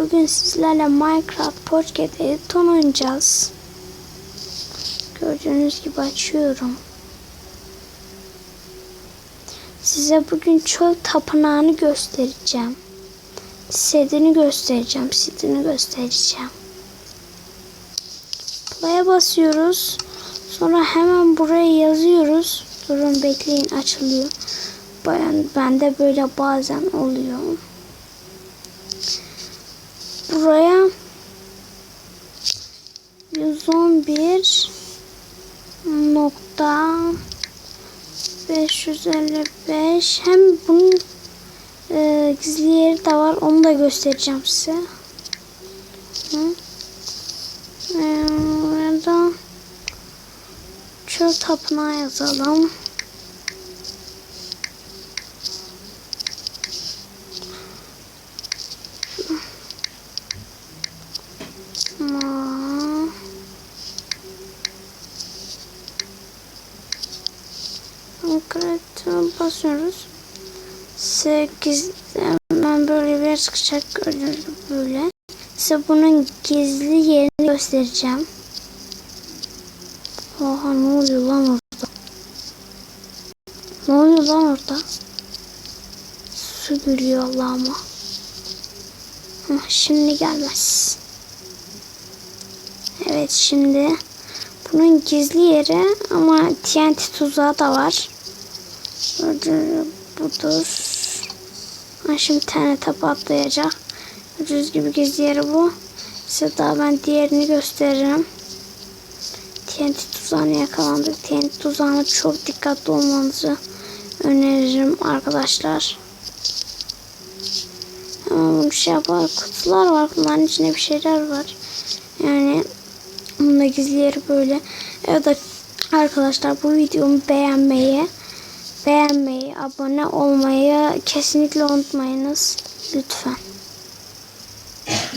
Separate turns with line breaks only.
Bugün sizlerle Minecraft Pocket Edition oynayacağız. Gördüğünüz gibi açıyorum. Size bugün çöl tapınağını göstereceğim. Sedini göstereceğim. Sedini göstereceğim. Play'e basıyoruz. Sonra hemen buraya yazıyoruz. Durun bekleyin açılıyor. Ben, bende böyle bazen oluyor. Buraya 111 nokta 555 hem bunun e, gizli yeri de var onu da göstereceğim size. Hı. E, burada çöl tapınağı yazalım. Konkret basıyoruz. 8 hemen böyle bir çıkacak gibi böyle. Size bunun gizli yerini göstereceğim. Oha ne oluyor lan orada? Ne oluyor lan orada? Su gülüyor Allah'ıma. Hah, Şimdi gelmez. Evet şimdi bunun gizli yeri ama TNT tuzağı da var. Gördüğünüz budur. Ha, şimdi TNT patlayacak. Gördüğünüz gibi gizli yeri bu. Size daha ben diğerini gösteririm. TNT tuzağına yakalandık. TNT tuzağına çok dikkatli olmanızı öneririm arkadaşlar. Ama bir şey yapar. Kutular var. Bunların içinde bir şeyler var. Yani bunun da gizli yeri böyle. Evet arkadaşlar bu videomu beğenmeyi, beğenmeyi, abone olmayı kesinlikle unutmayınız. Lütfen.